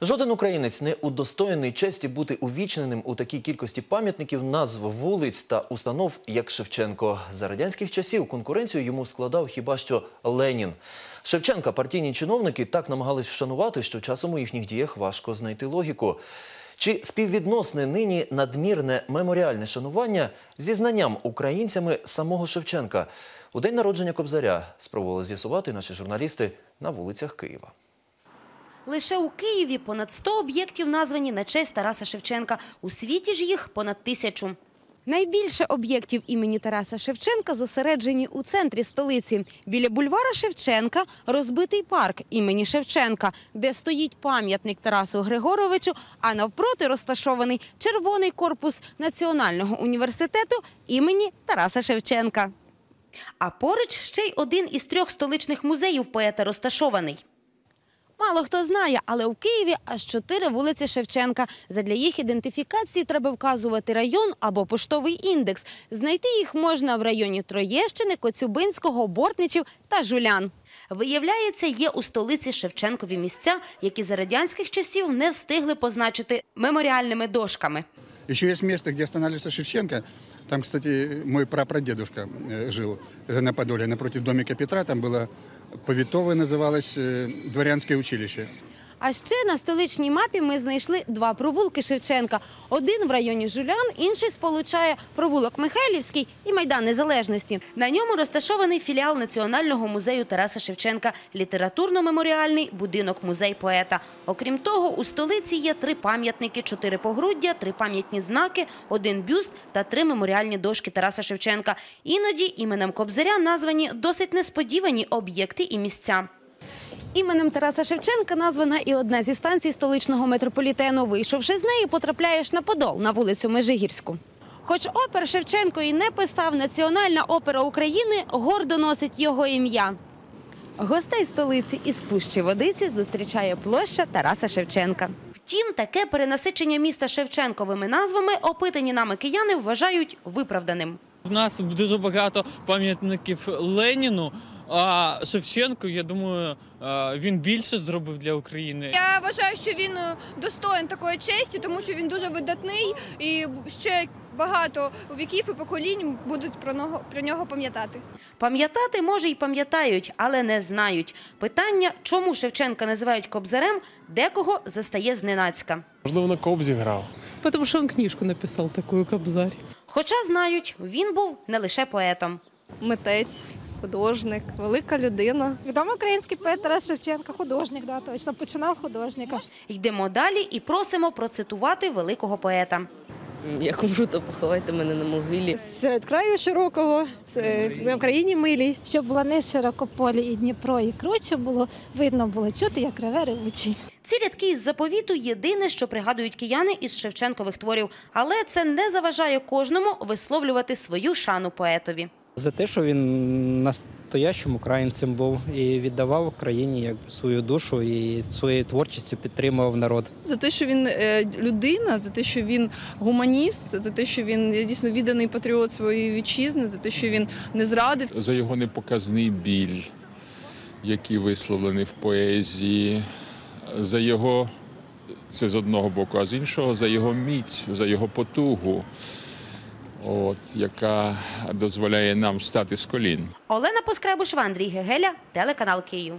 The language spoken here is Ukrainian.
Жоден українець не удостоєний честі бути увічненим у такій кількості пам'ятників, назв вулиць та установ, як Шевченко. За радянських часів конкуренцію йому складав хіба що Ленін. Шевченка партійні чиновники так намагались вшанувати, що часом у їхніх діях важко знайти логіку. Чи співвідносне нині надмірне меморіальне шанування зі знанням українцями самого Шевченка? У день народження Кобзаря спробували з'ясувати наші журналісти на вулицях Києва. Лише у Києві понад 100 об'єктів названі на честь Тараса Шевченка. У світі ж їх понад тисячу. Найбільше об'єктів імені Тараса Шевченка зосереджені у центрі столиці. Біля бульвара Шевченка розбитий парк імені Шевченка, де стоїть пам'ятник Тарасу Григоровичу, а навпроти розташований червоний корпус Національного університету імені Тараса Шевченка. А поруч ще й один із трьох столичних музеїв поета розташований. Мало хто знає, але у Києві аж чотири вулиці Шевченка. Задля їх ідентифікації треба вказувати район або поштовий індекс. Знайти їх можна в районі Троєщини, Коцюбинського, Бортничів та Жулян. Виявляється, є у столиці Шевченкові місця, які за радянських часів не встигли позначити меморіальними дошками. Еще есть место, где останавливался Шевченко. Там, кстати, мой прапрадедушка э, жил э, на Подоле, напротив домика Петра. Там было повитовое, называлось э, дворянское училище. А ще на столичній мапі ми знайшли два провулки Шевченка. Один в районі Жулян, інший сполучає провулок Михайлівський і Майдан Незалежності. На ньому розташований філіал Національного музею Тараса Шевченка, літературно-меморіальний будинок музей поета. Окрім того, у столиці є три пам'ятники, чотири погруддя, три пам'ятні знаки, один бюст та три меморіальні дошки Тараса Шевченка. Іноді іменем Кобзаря названі досить несподівані об'єкти і місця. Іменем Тараса Шевченка названа і одна зі станцій столичного метрополітену. Вийшовши з неї, потрапляєш на Подол на вулицю Межигірську. Хоч опер Шевченко і не писав, Національна опера України гордо носить його ім'я. Гостей столиці із пущі водиці зустрічає площа Тараса Шевченка. Втім, таке перенасичення міста Шевченковими назвами опитані нами кияни вважають виправданим. В нас дуже багато пам'ятників Леніну. А Шевченко, я думаю, він більше зробив для України. Я вважаю, що він е, достоин такої честі, тому що він дуже видатний і ще багато віків і поколінь будуть про нього про нього пам'ятати. Пам'ятати, може, й пам'ятають, але не знають. Питання, чому Шевченка називають кобзарем, декого застає зненацька. Можливо, на кобзі грав. Потому что он книжку написал такую, Кобзарь. Хоча знають, він був не лише поетом. митець, художник, велика людина. Відомий український поет Тарас Шевченко, художник, да, точно починав художника. Йдемо далі і просимо процитувати великого поета. Як умру, то поховайте мене на могилі. Серед краю широкого, в Україні милій. Щоб було не широкополі і Дніпро, і круче було, видно було чути, як реве ревучий. Ці рядки із заповіту єдине, що пригадують кияни із Шевченкових творів, але це не заважає кожному висловлювати свою шану поетові. За те, що він настоящим українцем був і віддавав Україні якби свою душу і своєю творчістю підтримував народ. За те, що він е, людина, за те, що він гуманіст, за те, що він дійсно відданий патріот своєї вітчизни, за те, що він не зрадив. За його непоказний біль, який висловлений в поезії, за його, це з одного боку, а з іншого, за його міць, за його потугу, от, яка дозволяє нам стати з колін. Олена Поскребуш, Андрій Гегеля, телеканал Київ.